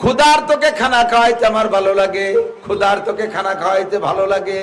ক্ষুধার তোকে খানা খাওয়াইতে আমার ভালো লাগে। ক্ষুধার তোকে খানা খাওয়াইতে ভালো লাগে।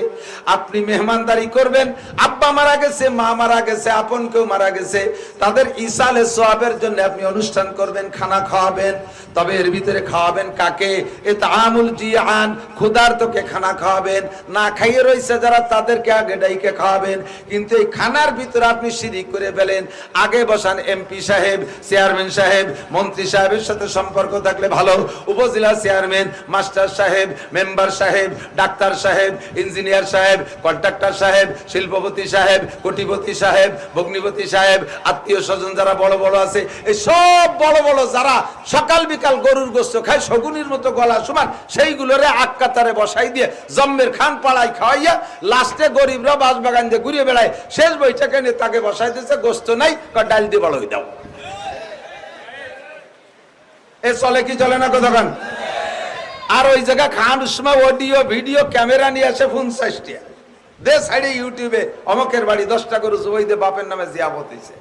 আপনি মেহমানদারি করবেন, আব্বা মারা গেছে, মা মারা গেছে, আপন কেউ মারা গেছে, তাদের ইসালে সোয়াবের জন্য আপনি অনুষ্ঠান করবেন, খানা খাওয়াবেন। তবে এর ভিতরে খাওয়াবেন কাকে? এ তামুল জিয়ান ক্ষুধার তোকে খানা খাওয়াবেন। না খাইয়ে রয়েছে যারা, তাদেরকে আগে ডাইকে খাওয়াবেন। কিন্তু এই খানার ভিতরে আপনি শিরিক করে ফেলেন। আগে বসান এমপি সাহেব, চেয়ারম্যান সাহেব, মন্ত্রী সাহেবের সাথে সম্পর্ক থাকলে ভালো। উপজেলা চেয়ারম্যান, মাস্টার সাহেব, মেম্বার সাহেব, ডাক্তার সাহেব, ইঞ্জিনিয়ার সাহেব, কন্ট্রাক্টর সাহেব, শিল্পপতি সাহেব, কোটিপতি সাহেব, ভগ্নিপতি সাহেব, আত্মীয় স্বজন যারা বড় বড় আছে, এই সব বড় বড় যারা সকাল বিকাল গরুর গোস্ত খায়, শগুনির মতো গলা সমান, সেইগুলোরে আক্কাতারে বসাই দিয়ে জম্মের খান পাড়ায় খাওয়াইয়া, লাস্টে গরিবরা বাস বাগান দিয়ে ঘুরিয়ে বেড়ায়। শেষ বইটাকে নিয়ে তাকে বসাই দিয়েছে গোস্ত নাই ডাল দিয়ে বড় হয়ে দাও। এ চলে কি চলে না কতক্ষণ আর ওই জায়গা খান সময় অডিও, ভিডিও, ক্যামেরা নিয়ে আসে ফোন সাইস্টিয়া দে সাইডে ইউটিউবে অমকের বাড়ি, দশটা করে ওই দে বাপের নামে জিয়াবত হইছে।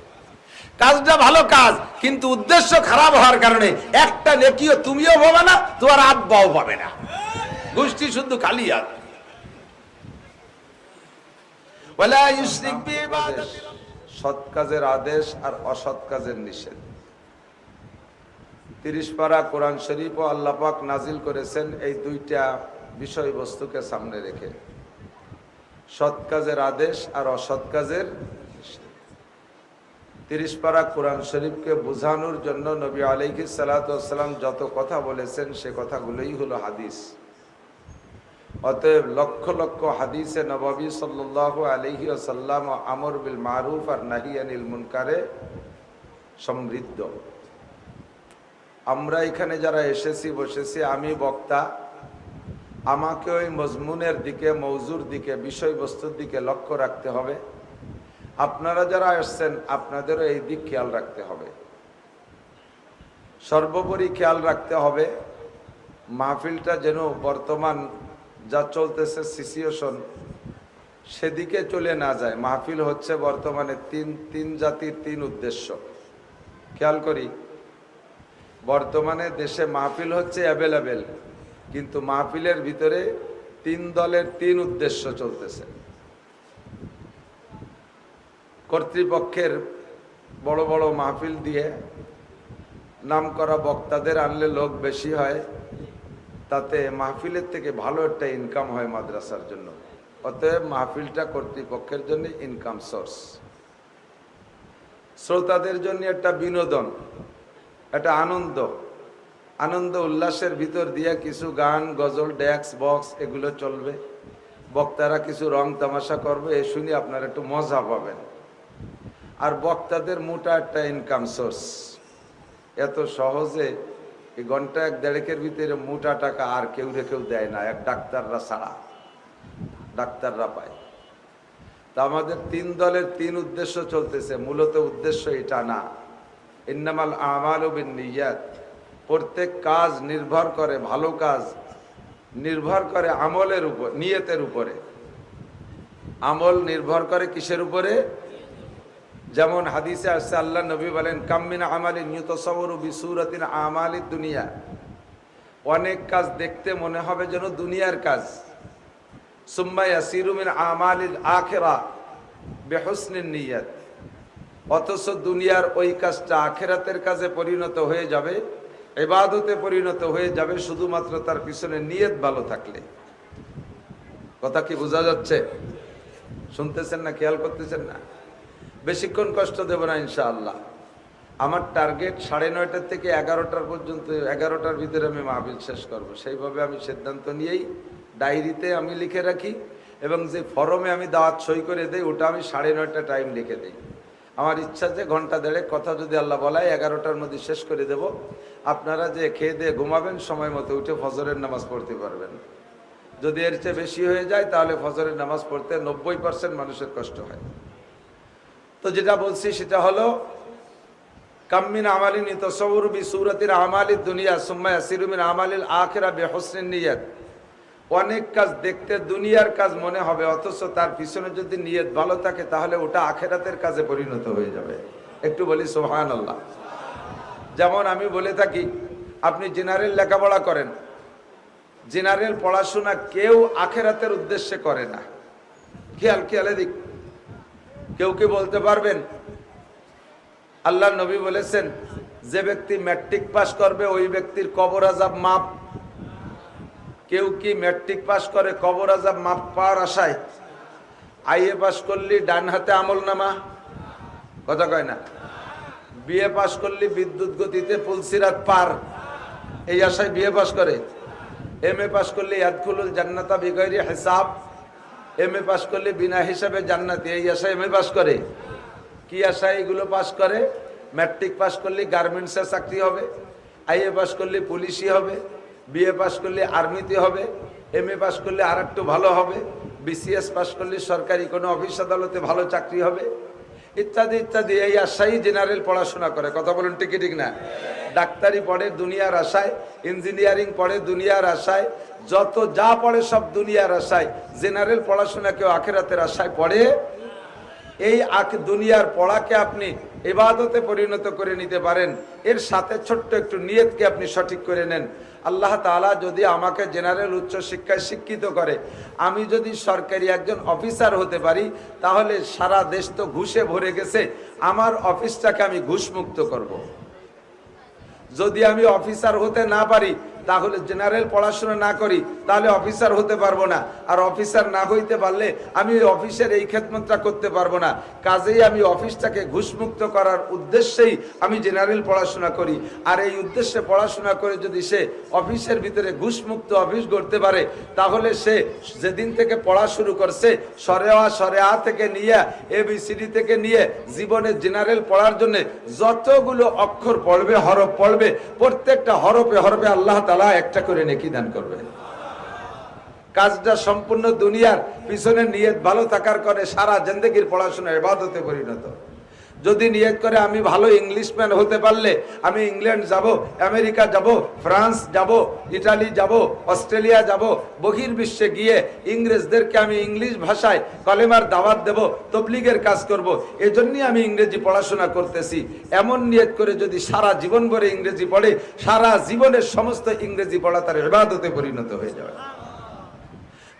কাজটা ভালো কাজ, কিন্তু উদ্দেশ্য খারাপ হওয়ার কারণে একটা নেকিও তুমিও পাবে না, তোমার আব্বাও পাবে না। গোষ্ঠী শুধু খালি বিইবাদাতি সৎ কাজের আদেশ আর অসৎ কাজের নিষেধ। তিরিশ পারা কোরআন শরীফ ও আল্লাপাক নাজিল করেছেন এই দুইটা বিষয়বস্তুকে সামনে রেখে। সৎ কাজের আদেশ আর অসৎ কাজের তিরিশ পারা কোরআন শরীফকে বোঝানোর জন্য নবী আলাইহি সালাতাম যত কথা বলেছেন সে কথাগুলোই হলো হাদিস। অতএব লক্ষ লক্ষ হাদিসে নবাবী সাল্লাহ আলহি আসাল্লাম আমর বিল মারুফ আর নাহিয়ানিল মুনকারে সমৃদ্ধ। আমরা এখানে যারা এসেছি, বসেছি, আমি বক্তা, আমাকে ওই মজমুনের দিকে, মৌজুর দিকে, বিষয়বস্তুর দিকে লক্ষ্য রাখতে হবে। আপনারা যারা আসছেন, আপনাদেরও এই দিক খেয়াল রাখতে হবে। সর্বোপরি খেয়াল রাখতে হবে, মাহফিলটা যেন বর্তমান যা চলতেছে সিচুয়েশন সেদিকে চলে না যায়। মাহফিল হচ্ছে বর্তমানে তিন তিন জাতির তিন উদ্দেশ্য। খেয়াল করি। বর্তমানে দেশে মাহফিল হচ্ছে অ্যাভেলেবেল কিন্তু মাহফিলের ভিতরে তিন দলের তিন উদ্দেশ্য চলতেছে। কর্তৃপক্ষের বড় বড় মাহফিল দিয়ে নাম করা বক্তাদের আনলে লোক বেশি হয়, তাতে মাহফিলের থেকে ভালো একটা ইনকাম হয় মাদ্রাসার জন্য। অতএব মাহফিলটা কর্তৃপক্ষের জন্য ইনকাম সোর্স শ্রোতাদের জন্য একটা বিনোদন। একটা আনন্দ। আনন্দ উল্লাসের ভিতর দিয়ে কিছু গান, গজল, ড্যাক্স, বক্স, এগুলো চলবে। বক্তারা কিছু রং তামাশা করবে, এ শুনে আপনারা একটু মজা পাবেন। আর বক্তাদের মোটা একটা ইনকাম সোর্স এত সহজে এই ঘণ্টা এক দেড়েকের ভিতরে মোটা টাকা আর কেউ কেউ দেয় না, এক ডাক্তাররা ছাড়া। ডাক্তাররা পায়। তা আমাদের তিন দলের তিন উদ্দেশ্য চলতেছে। মূলত উদ্দেশ্য এটা না। ইন্নামাল আমাল বিন নিয়াত প্রত্যেক কাজ নির্ভর করে ভালো কাজ, নির্ভর করে আমলের উপর, নিয়তের উপরে। আমল নির্ভর করে কিসের উপরে? যেমন হাদিসে আসছে, আল্লাহ নবী বলেন কাম্মিন আমালি নিয়তসবরু বিসুরাতিন আমালি দুনিয়া। অনেক কাজ দেখতে মনে হবে যেন দুনিয়ার কাজ। সুম্মা ইয়াসিরুমিন আমালিল আখেরা বেহসনিন নিয়াত। অথচ দুনিয়ার ওই কাজটা আখেরাতের কাজে পরিণত হয়ে যাবে, এবাদতে পরিণত হয়ে যাবে, শুধুমাত্র তার পিছনে নিয়ত ভালো থাকলে। কথা কি বোঝা যাচ্ছে? শুনতেছেন না, খেয়াল করতেছেন না? বেশিক্ষণ কষ্ট দেব না, ইনশাআল্লাহ। আমার টার্গেট সাড়ে নয়টার থেকে এগারোটার পর্যন্ত, এগারোটার ভিতরে আমি মাহবিল শেষ করব। সেইভাবে আমি সিদ্ধান্ত নিয়েই ডায়েরিতে আমি লিখে রাখি এবং যে ফরমে আমি দাওয়াত সই করে দেই, ওটা আমি সাড়ে নয়টা টাইম লিখে দিই। আমার ইচ্ছা যে ঘণ্টা দেড়েক কথা যদি আল্লাহ বলায়, এগারোটার মধ্যে শেষ করে দেব। আপনারা যে খেয়ে দিয়ে ঘুমাবেন, সময় মতো উঠে ফজরের নামাজ পড়তে পারবেন। যদি এর চেয়ে বেশি হয়ে যায়, তাহলে ফজরের নামাজ পড়তে নব্বই পার্সেন্ট মানুষের কষ্ট হয়। তো যেটা বলছি, সেটা হলো কাম্মিন আমালিন তসৌর বি সুরতির আমালির দুনিয়া, সুম্মা সিরুমিন আমালিল আখেরা বেহসনিন নিয়ত। অনেক কাজ দেখতে দুনিয়ার কাজ মনে হবে, অথচ তার পিছনে যদি নিয়ত ভালো থাকে, তাহলে ওটা আখেরাতের কাজে পরিণত হয়ে যাবে। একটু বলি সোহান আল্লাহ যেমন আমি বলে থাকি, আপনি জেনারেল লেখাপড়া করেন। জেনারেল পড়াশোনা কেউ আখেরাতের উদ্দেশ্যে করে না। খেয়াল, খেয়ালে দিক। কেউ কি বলতে পারবেন? আল্লাহ নবী বলেছেন, যে ব্যক্তি ম্যাট্রিক পাস করবে, ওই ব্যক্তির কবর আজাব মাপ কেউ কি ম্যাট্রিক পাস করে? কবর আজাব মাপ পাওয়ার আশায়? আইএ পাস করলি, ডান হাতে আমল নামা। কথা কয় না। বিএ পাস করলি, বিদ্যুৎ গতিতে পুলসিরাত পার। এই আশায় বিএ পাস করে। এম এ পাস করলে, ইয়াদখুলুল জান্নাতা বিগৈরি হিসাব। এম এ পাস করলে, বিনা হিসাবে জান্নাতি। এই আশায় এম এ পাস করে। কি আশায় এগুলো পাস করে? ম্যাট্রিক পাস করলে গার্মেন্টসে চাকরি হবে। আইএ পাস করলে, পুলিশই হবে। বিএ পাশ করলে আর্মিতে হবে এম এ পাশ করলে আর একটু ভালো হবে বিসিএস পাশ করলে সরকারি কোনো অফিস আদালতে ভালো চাকরি হবে, ইত্যাদি ইত্যাদি। এই আশাই জেনারেল পড়াশোনা করে। কথা বলুন ঠিক ঠিক না? ডাক্তারি পড়ে, দুনিয়ার আশায় ইঞ্জিনিয়ারিং পড়ে, দুনিয়ার আশায়, যত যা পড়ে সব দুনিয়ার আশায়। জেনারেল পড়াশোনা কেউ আখেরাতের আশায় পড়ে? এই আখ, দুনিয়ার পড়াকে আপনি এবাদতে পরিণত করে নিতে পারেন। এর সাথে ছোট্ট একটু নিয়তকে আপনি সঠিক করে নেন। আল্লাহ তালা যদি আমাকে জেনারেল উচ্চ শিক্ষায় শিক্ষিত করে, আমি যদি সরকারি একজন অফিসার হতে পারি, তাহলে সারা দেশ তো ঘুষে ভরে গেছে, আমার অফিসটাকে আমি ঘুষমুক্ত করব। যদি আমি অফিসার হতে না পারি তাহলে জেনারেল পড়াশোনা না করি, তাহলে অফিসার হতে পারব না। আর অফিসার না হইতে পারলে আমি ওই অফিসের এই খেদমতটা করতে পারব না। কাজেই আমি অফিসটাকে ঘুষমুক্ত করার উদ্দেশ্যেই আমি জেনারেল পড়াশোনা করি। আর এই উদ্দেশ্যে পড়াশোনা করে যদি সে অফিসের ভিতরে ঘুষমুক্ত অফিস গড়তে পারে, তাহলে সে যেদিন থেকে পড়া শুরু করছে সরেওয়া সরেয়া থেকে নিয়ে এ এবিসিডি থেকে নিয়ে জীবনে জেনারেল পড়ার জন্য যতগুলো অক্ষর পড়বে, হরফ পড়বে, প্রত্যেকটা হরফে হরফে আল্লাহ একটা করে নেকি দান করবে। কাজটা সম্পূর্ণ দুনিয়ার পিছনে নিয়ে ভালো থাকার করে সারা জিন্দগির পড়াশোনা এবাদতে পরিণত। যদি নিয়ত করে আমি ভালো ইংলিশম্যান হতে পারলে, আমি ইংল্যান্ড যাব, আমেরিকা যাব, ফ্রান্স যাব, ইটালি যাব, অস্ট্রেলিয়া যাব, বহির্বিশ্বে গিয়ে ইংরেজদেরকে আমি ইংলিশ ভাষায় কলেমার দাওয়াত দেব, তবলিগের কাজ করব। এজন্যই আমি ইংরেজি পড়াশোনা করতেছি। এমন নিয়ত করে যদি সারা জীবন ভরে ইংরেজি পড়ে, সারা জীবনের সমস্ত ইংরেজি পড়া তার এবাদতে পরিণত হয়ে যাবে।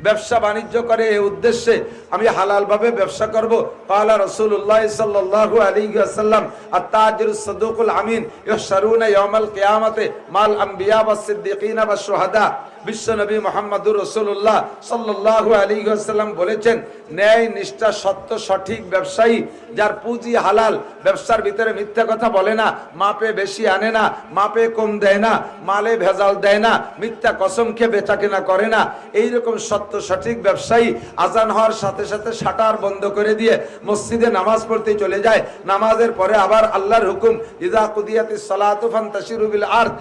ব্যবসা বাণিজ্য করে এই উদ্দেশ্যে আমি হালাল ভাবে ব্যবসা করব। কালা রসুল্লাহ সাল্লু আলাইহি ওয়াসাল্লাম আত-তাজিরুস সাদুকুল আমিন ইহশারুনা ইয়মাল কেয়ামতে, মাল আম্বিয়া বা সিদ্দিকিনা বা শুহাদা। বিশ্ব নবী মোহাম্মদুর রসুল্লাহ সাল্লাহ আলী সাল্লাম বলেছেন, ন্যায়, নিষ্ঠা, সত্য, সঠিক ব্যবসায়ী, যার পুঁজি হালাল, ব্যবসার ভিতরে মিথ্যা কথা বলে না, মাপে বেশি আনে না, মাপে কম দেয় না, মালে ভেজাল দেয় না, মিথ্যা কসম খেয়ে বেচা কেনা করে না। এইরকম সত্য, সঠিক ব্যবসায়ী আজান হওয়ার সাথে সাথে শাটার বন্ধ করে দিয়ে মসজিদে নামাজ পড়তে চলে যায়। নামাজের পরে আবার আল্লাহর হুকুম ইদা কুদিয়াতি সালাতু ফান্তাশিরু বিল আরদ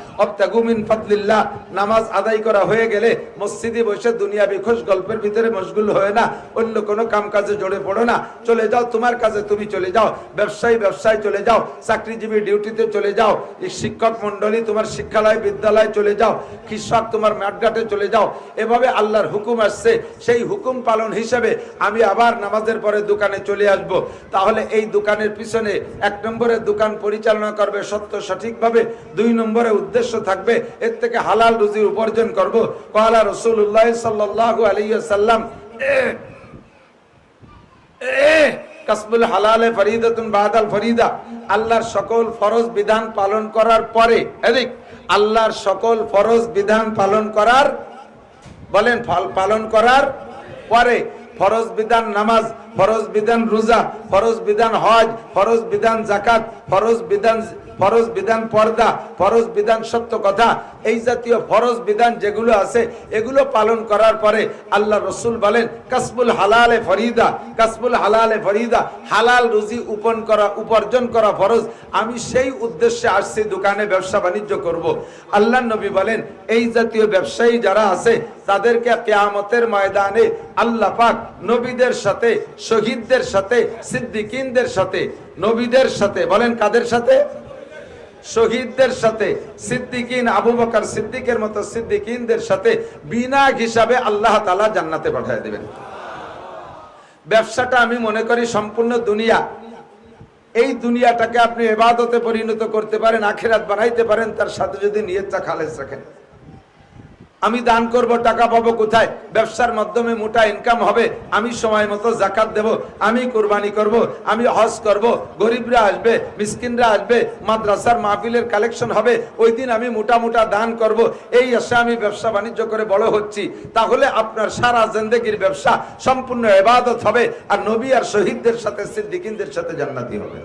ফাদলিল্লাহ। নামাজ আদায় করা হয়ে গেলে মসজিদে বসে দুনিয়া বিখোশ গল্পের ভিতরে মশগুল হয়ে না, অন্য কোনো কাম কাজে জড়ে পড়ো না। চলে যাও তোমার কাজে, তুমি চলে যাও। ব্যবসায়ী ব্যবসায় চলে যাও। চাকরিজীবী ডিউটিতে চলে যাও। শিক্ষক মন্ডলী তোমার শিক্ষালয়, বিদ্যালয় চলে যাও। কৃষক তোমার মাঠঘাটে চলে যাও। এভাবে আল্লাহর হুকুম আসছে। সেই হুকুম পালন হিসেবে আমি আবার নামাজের পরে দোকানে চলে আসব। তাহলে এই দোকানের পিছনে এক নম্বরে দোকান পরিচালনা করবে সত্য সঠিকভাবে। দুই নম্বরে উদ্দেশ্য থাকবে, এর থেকে হালাল রুজি উপার্জন করব। কলা রসুল্লাহ সাল্লাহ আলিয়া সাল্লাম কাসবুল হালালে ফরিদাতুন বাদাল ফরিদা। আল্লাহর সকল ফরজ বিধান পালন করার পরে, এদিক, আল্লাহর সকল ফরজ বিধান পালন করার, বলেন পালন করার পরে, ফরজ বিধান নামাজ ফরজ বিধান রোজা, ফরজ বিধান হজ, ফরজ বিধান জাকাত ফরজ বিধান ফরজ বিধান পর্দা, ফরজ বিধান সত্য কথা এই জাতীয় ফরজ বিধান যেগুলো আছে, এগুলো পালন করার পরে আল্লাহ রসুল বলেন, কাসবুল হালালে ফরিদা, কাসবুল হালালে ফরিদা, হালাল রুজি উপন করা, উপার্জন করা ফরজ আমি সেই উদ্দেশ্যে আসছি, দোকানে ব্যবসা বাণিজ্য করব। আল্লাহ নবী বলেন, এই জাতীয় ব্যবসায়ী যারা আছে, তাদেরকে কেয়ামতের ময়দানে আল্লাহ পাক নবীদের সাথে শহীদদের সাথে, সিদ্দিকিনদের সাথে, নবীদের সাথে, বলেন কাদের সাথে? শহীদদের সাথে, সিদ্দিকিন, আবু বকর সিদ্দিকের মতো সিদ্দিকিনদের সাথে বিনা হিসাবে আল্লাহ তালা জান্নাতে পাঠিয়ে দেবেন। ব্যবসাটা আমি মনে করি সম্পূর্ণ দুনিয়া। এই দুনিয়াটাকে আপনি এবাদতে পরিণত করতে পারেন, আখেরাত বানাইতে পারেন, তার সাথে যদি নিয়তটা খালেজ রাখেন। আমি দান করব, টাকা পাবো কোথায়? ব্যবসার মাধ্যমে মোটা ইনকাম হবে। আমি সময় মতো জাকাত দেব, আমি কোরবানি করব, আমি হজ করব, গরিবরা আসবে, মিসকিনরা আসবে, মাদ্রাসার মাহফিলের কালেকশন হবে, ওই দিন আমি মোটা মোটা দান করব। এই আশা আমি ব্যবসা বাণিজ্য করে বড় হচ্ছি। তাহলে আপনার সারা জিন্দেগির ব্যবসা সম্পূর্ণ এবাদত হবে, আর নবী আর শহীদদের সাথে, সিদ্দিকিনদের সাথে জান্নাতি হবে।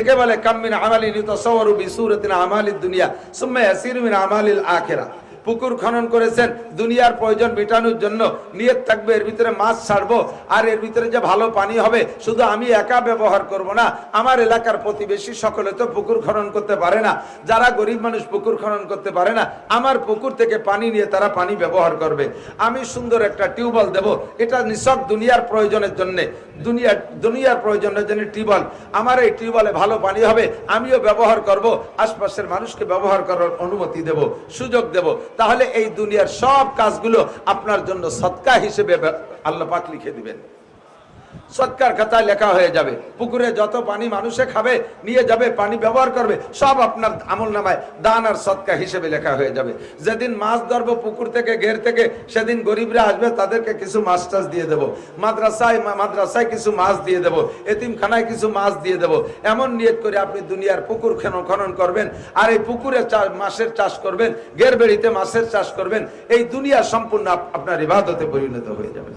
একে বলে কাম্মিন আমালি নিতসওয়ারু বিসুরাতিন আমালিদ দুনিয়া, সুম্মা ইয়াসিরু আমালিল আখিরা। পুকুর খনন করেছেন। দুনিয়ার প্রয়োজন মেটানোর জন্য নিয়ত থাকবে, এর ভিতরে মাছ ছাড়বো, আর এর ভিতরে যে ভালো পানি হবে, শুধু আমি একা ব্যবহার করব না, আমার এলাকার প্রতিবেশী সকলে তো পুকুর খনন করতে পারে না। যারা গরিব মানুষ পুকুর খনন করতে পারে না, আমার পুকুর থেকে পানি নিয়ে তারা পানি ব্যবহার করবে। আমি সুন্দর একটা টিউবওয়েল দেব, এটা নিছক দুনিয়ার প্রয়োজনের জন্যে। দুনিয়ার দুনিয়ার প্রয়োজনের জন্য টিউবওয়েল। আমার এই টিউবওয়েলে ভালো পানি হবে, আমিও ব্যবহার করব, আশপাশের মানুষকে ব্যবহার করার অনুমতি দেব, সুযোগ দেব। তাহলে এই দুনিয়ার সব কাজগুলো আপনার জন্য সৎকা হিসেবে আল্লাপাক লিখে দিবেন। সৎকার খাতায় লেখা হয়ে যাবে। পুকুরে যত পানি মানুষে খাবে, নিয়ে যাবে, পানি ব্যবহার করবে, সব আপনার আমল নামায় দান আর সৎকা হিসেবে লেখা হয়ে যাবে। যেদিন মাছ ধরবো পুকুর থেকে, ঘের থেকে, সেদিন গরিবরা আসবে, তাদেরকে কিছু মাছ টাছ দিয়ে দেবো। মাদ্রাসায় মাদ্রাসায় কিছু মাছ দিয়ে দেবো, এতিমখানায় কিছু মাছ দিয়ে দেবো। এমন নিয়ত করে আপনি দুনিয়ার পুকুর খনন করবেন, আর এই পুকুরে মাছের চাষ করবেন গের বেড়িতে মাছের চাষ করবেন, এই দুনিয়া সম্পূর্ণ আপনার ইবাদতে পরিণত হয়ে যাবে।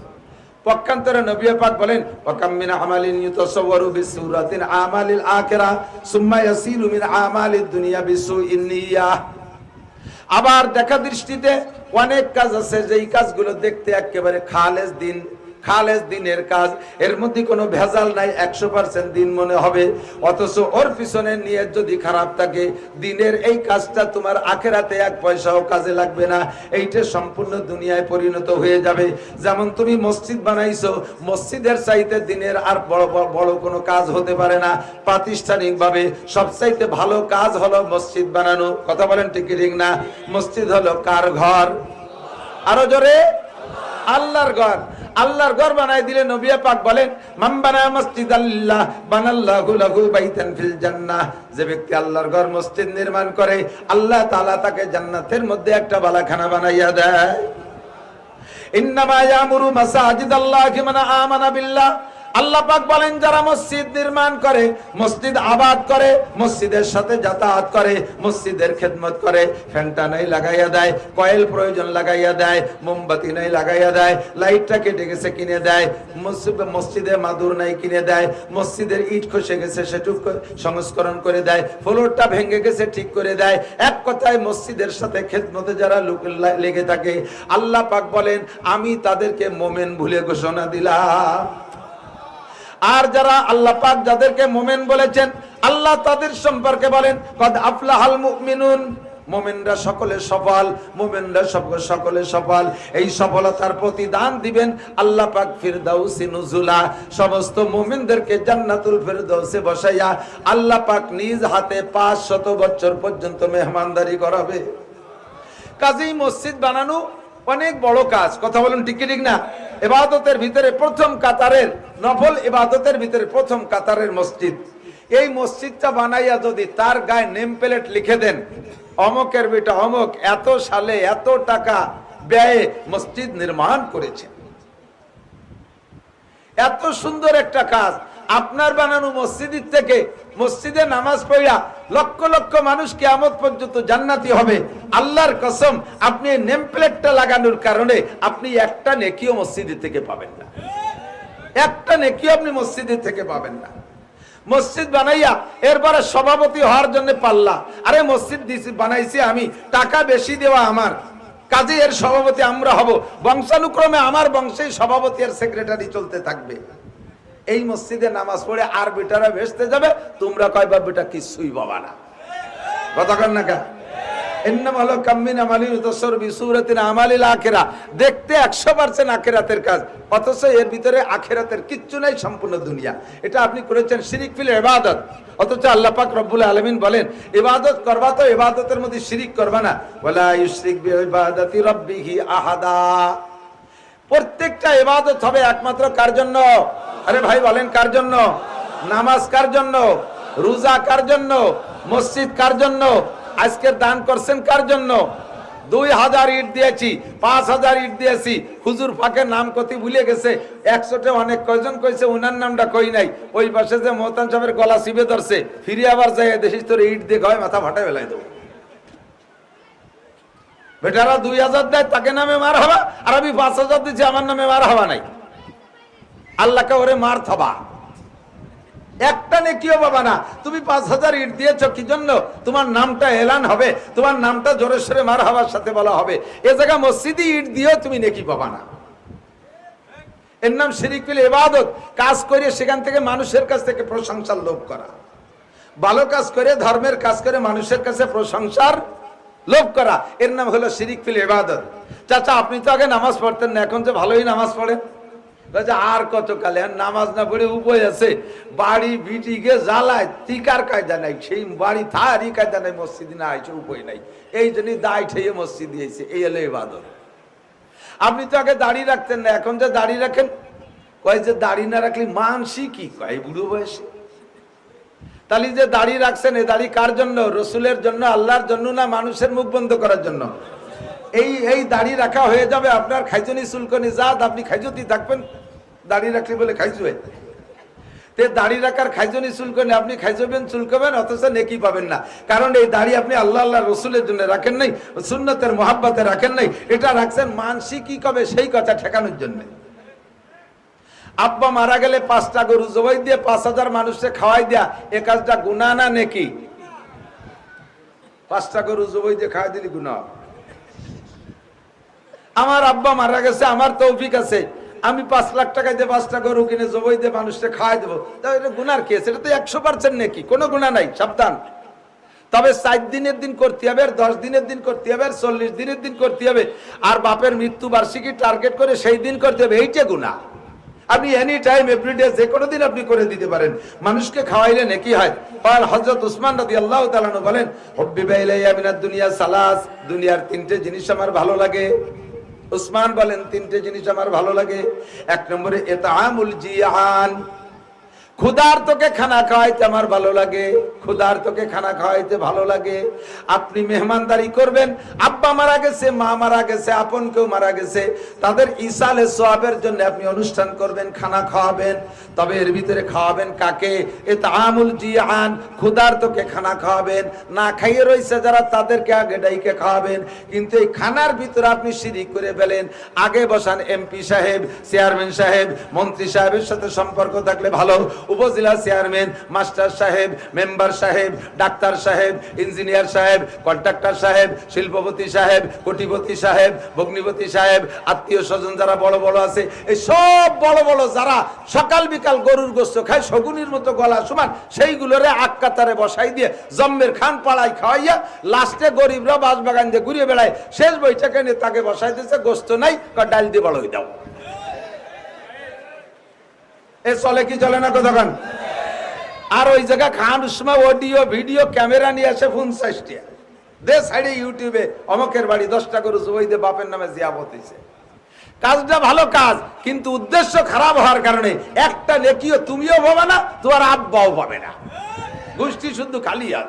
পক্ষান্তরে নবী পাক বলেন, ওয়াকাম মিন আমালিন ইউতাসাওয়ারু বিসুরাতিন আমালিল আখিরা, সুম্মা ইয়াসিলু মিন আমালিদ দুনিয়া বিসুইন নিয়াহ আবার দেখা দৃষ্টিতে অনেক কাজ আছে, যেই কাজগুলো দেখতে একেবারে খালেজ দিন। খালেজ দিনের কাজ। এর মধ্যে কোনো ভেজাল নাই, একশো পার্সেন্ট দিন মনে হবে। অথচ ওর পিছনে নিয়ে যদি খারাপ থাকে, দিনের এই কাজটা তোমার আখেরাতে এক পয়সাও কাজে লাগবে না। এইটা সম্পূর্ণ দুনিয়ায় পরিণত হয়ে যাবে। যেমন তুমি মসজিদ বানাইছো, মসজিদের চাইতে দিনের আর বড় বড় কোনো কাজ হতে পারে না। প্রাতিষ্ঠানিক ভাবে সবচাইতে ভালো কাজ হলো মসজিদ বানানো। কথা বলেন ঠিক না? মসজিদ হলো কার ঘর? আরও জোরে? আল্লাহর ঘর। আল্লাহর ঘর বানাই দিলে নবিয়া পাক বলেন মাম্বানা মসজিদ আল্লাহ বানাল্লাহু লাহু বাইতান ফিল জান্নাহ। যে ব্যক্তি আল্লাহর ঘর মসজিদ নির্মাণ করে, আল্লাহ তাআলা তাকে জান্নাতের মধ্যে একটা বালাখানা বানাইয়া দেয়। ইন্নামা ইয়ামুরু মাসাজিদ আল্লাহি মান আমানা বিল্লাহ। আল্লাহ পাক বলেন, যারা মসজিদ নির্মাণ করে, মসজিদ আবাদ করে, মসজিদের সাথে যাতায়াত করে, মসজিদের খেদমত করে, ফ্যানটা নাই লাগাইয়া দেয়, কয়েল প্রয়োজন লাগাইয়া দেয়, মোমবাতি নাই লাগাইয়া দেয় লাইটটা কেটে গেছে কিনে দেয়, মসজিদ- মাদুর নাই কিনে দেয়, মসজিদের ইট খসে গেছে সেটুকু সংস্করণ করে দেয়, ফ্লোরটা ভেঙে গেছে, ঠিক করে দেয়, এক কথায় মসজিদের সাথে খেদমতে যারা লোক লেগে থাকে, আল্লাহ পাক বলেন, আমি তাদেরকে মোমেন ভুলে ঘোষণা দিলাম। আর যারা আল্লাহ পাক যাদেরকে মোমেন বলেছেন, আল্লাহ তাদের সম্পর্কে বলেন, কদ আফলাহাল মুমিনুন। মোমেনরা সকলে সফল, মোমেনরা সক- সকলে সফল। এই সফলতার প্রতিদান দিবেন আল্লাহ পাক ফিরদাউসি নুজুলা। সমস্ত মোমেনদেরকে জান্নাতুল ফিরদাউসে বসাইয়া আল্লাহ পাক নিজ হাতে পাঁচ শত বছর পর্যন্ত মেহমানদারি করাবে। কাজেই মসজিদ বানানো অনেক বড় কাজ। কথা বলুন, ঠিক ঠিক না? এবাদতের ভিতরে প্রথম কাতারের, নফল এবাদতের ভিতরে প্রথম কাতারের মসজিদ। এই মসজিদটা বানাইয়া যদি তার গায়ে নেম প্লেট লিখে দেন, অমকের বেটা অমক এত সালে এত টাকা ব্যয়ে মসজিদ নির্মাণ করেছে। এত সুন্দর একটা কাজ। আপনার বানানো মসজিদের থেকে মসজিদে নামাজ পড়া লক্ষ লক্ষ মানুষ কেয়ামত পর্যন্ত জান্নাতি হবে। আল্লাহর কসম, আপনি নেম প্লেটটা লাগানোর কারণে আপনি একটা নেকিও মসজিদের থেকে পাবেন না। একটা নেকিও আপনি মসজিদের থেকে পাবেন না। মসজিদ বানাইয়া এরপরে সভাপতি হওয়ার জন্য পাল্লা। আরে মসজিদ দিছি, বানাইছি আমি, টাকা বেশি দেওয়া আমার। কাজে এর সভাপতি আমরা হব। বংশানুক্রমে আমার বংশেই সভাপতি আর সেক্রেটারি চলতে থাকবে। এই মসজিদে নামাজ পড়ে আর বেটারা ভেসতে যাবে, তোমরা কয়বা বেটা কিছুই বাবা না। কতক্ষণ না কা এন্নাম হলো কাম্মিন আমালি উতসর বিসুরাতিন আমালিল আখিরা। দেখতে 100% আখিরাতের কাজ, অথচ এর ভিতরে আখিরাতের কিচ্ছু নাই, সম্পূর্ণ দুনিয়া। এটা আপনি করেছেন শিরিক ফিল ইবাদত। অথচ বলেন, ইবাদত করবা তো ইবাদতের মধ্যে শিরিক করবা না। ওয়ালা ইউশরিক রাব্বিহি আহাদা। প্রত্যেকটা ইবাদত হবে একমাত্র কার জন্য? আরে ভাই বলেন কার জন্য? নামাজ কার জন্য? রোজা কার জন্য? মসজিদ কার জন্য? আজকের দান করছেন কার জন্য? দুই হাজার ইট দিয়েছি, পাঁচ হাজার ইট দিয়েছি। হুজুর ফাঁকে নাম কতি ভুলে গেছে। একশোটে অনেক কয়জন কইছে, উনার নামটা কই নাই। ওই পাশে যে মোহতান সাহেবের গলা চিবে ধরছে। ফিরে আবার যাই দেখিস তোর ইট দিয়ে হয় মাথা ফাটাই বেলাই দেবো। বেটারা দুই হাজার দেয়, তাকে নামে মার হবা। আর আমি পাঁচ হাজার দিচ্ছি আমার নামে মার হবা নাই। আল্লাহকে ওরে মার থবা। একটা নেকিও বাবা না। তুমি পাঁচ হাজার ইট দিয়েছ, কি জন্য? তোমার নামটা এলান হবে। তোমার নামটা জোরে সরে মার হবার সাথে বলা হবে। এ জায়গা মসজিদে ইট দিয়েও তুমি নেকি পাবা না। এর নাম শিরিক পিল এবাদত কাজ করে সেখান থেকে মানুষের কাছ থেকে প্রশংসার লোভ করা। ভালো কাজ করে, ধর্মের কাজ করে মানুষের কাছে প্রশংসার লোভ করা। এর নাম হলো শিরিক ফিল ইবাদত। চাচা, আপনি তো আগে নামাজ পড়তেন না, এখন যে ভালোই নামাজ পড়েন আর কত কালে নামাজ না পড়ে উপায় আছে। বাড়ি বিটিকে জ্বালায়, তিকার কায়দা নাই, সেই বাড়ি থারি কায়দা নাই, মসজিদ না আইছে উপায় নাই। এই জন্যই দায় ঠেয়ে মসজিদ দিয়েছে এই হলো এবাদত আপনি তো আগে দাড়ি রাখতেন না, এখন যে দাড়ি রাখেন, কয় যে দাড়ি না রাখলে মানসি কি? কয় বুড়ো বয়সে। তাহলে যে দাড়ি রাখছেন এই দাড়ি কার জন্য? রসুলের জন্য, আল্লাহর জন্য না মানুষের মুখ বন্ধ করার জন্য? এই এই দাড়ি রাখা হয়ে যাবে আপনার খাইজনি শুল্কনি জাত, আপনি খাইজতি থাকবেন। দাড়ি রাখলে বলে খাইজুয়ে তে দাড়ি রাখার খাইজনি শুল্কনি আপনি খাইজবেন, চুলকবেন, অথচ নেকি পাবেন না। কারণ এই দাড়ি আপনি আল্লাহ আল্লাহ রসুলের জন্য রাখেন নাই, সুন্নতের মহাব্বাতে রাখেন নাই। এটা রাখছেন মানসি কি কবে? সেই কথা ঠেকানোর জন্য। আব্বা মারা গেলে পাঁচটা গরু জবাই দিয়ে পাঁচ হাজার মানুষকে খাওয়াই দেয়া, এ কাজটা গুণা না নাকি? পাঁচটা গরু জবাই দিয়ে খাওয়াই দিলি গুণা আমার আব্বা মারা গেছে, আমার তৌফিক আছে। আমি পাঁচ লাখ টাকা দিয়ে পাঁচটা গরু কিনে জবাই দিয়ে মানুষকে খাওয়াই দেবো। তাহলে এটা গুনার কেস এটা তো একশো পার্সেন্ট নাকি? কোনো গুণা নাই, সাবধান। তবে সাত দিনের দিন করতে হবে, আর দশ দিনের দিন করতে হবে, আর চল্লিশ দিনের দিন করতে হবে। আর বাপের মৃত্যু বার্ষিকী টার্গেট করে সেই দিন করতে হবে, এইটা গুণা আপনি এনি টাইম এভরিডে যে কোনো দিন আপনি করে দিতে পারেন। মানুষকে খাওয়াইলে নাকি হয়? আর হজরত উসমান রাদি আল্লাহ তালানো বলেন, হব্বি বাইলাইয়া মিনাদ দুনিয়া সালাস। দুনিয়ার তিনটে জিনিস আমার ভালো লাগে। উসমান বলেন, তিনটে জিনিস আমার ভালো লাগে। এক নম্বরে এতামুল জিয়ান। ক্ষুধার তোকে খানা খাওয়াইতে আমার ভালো লাগে ক্ষুধার তোকে খানা খাওয়াইতে ভালো লাগে। আপনি মেহমানদারি করবেন, আব্বা মারা গেছে, মা মারা গেছে, আপন কেউ মারা গেছে, তাদের ইসালে সোয়াবের জন্য আপনি অনুষ্ঠান করবেন, খানা খাওয়াবেন, তবে এর ভিতরে খাওয়াবেন কাকে? এ তামুল জিয়ান ক্ষুধার তোকে খানা খাওয়াবেন, না খাইয়ে রয়েছে যারা তাদেরকে আগে ডাইকে খাওয়াবেন, কিন্তু এই খানার ভিতরে আপনি শিরিক করে ফেলেন। আগে বসান এমপি সাহেব, চেয়ারম্যান সাহেব, মন্ত্রী সাহেবের সাথে সম্পর্ক থাকলে ভালো উপজেলা চেয়ারম্যান, মাস্টার সাহেব, মেম্বার সাহেব, ডাক্তার সাহেব, ইঞ্জিনিয়ার সাহেব, কন্ট্রাক্টর সাহেব, শিল্পপতি সাহেব, কোটিপতি সাহেব, ভগ্নিপতি সাহেব, আত্মীয় স্বজন যারা বড় বড় আছে, এই সব বড় বড় যারা সকাল বিকাল গরুর গোস্ত খায়, শগুনির মতো গলা সমান, সেইগুলোরে আক্কাতারে বসাই দিয়ে জম্মের খান পাড়ায় খাওয়াইয়া, লাস্টে গরিবরা বাসবাগান দিয়ে ঘুরিয়ে বেড়ায়। শেষ বৈঠকে নিয়ে তাকে বসাই দিয়েছে গোস্ত নাই ডাল দিয়ে বড় হয়ে দাও। এ চলে কি চলে না কতক্ষণ আর ওই জায়গা খান উসমা অডিও ভিডিও ক্যামেরা নিয়ে আসে ফোন সাইস্টিয়া দে সাইডে ইউটিউবে, অমকের বাড়ি, দশটা করে জুবাই দে, বাপের নামে জিয়াবত হইছে। কাজটা ভালো কাজ, কিন্তু উদ্দেশ্য খারাপ হওয়ার কারণে একটা নেকিও তুমিও পাবে না, তোমার আব্বাও পাবে না। গোষ্ঠী শুধু খালি আর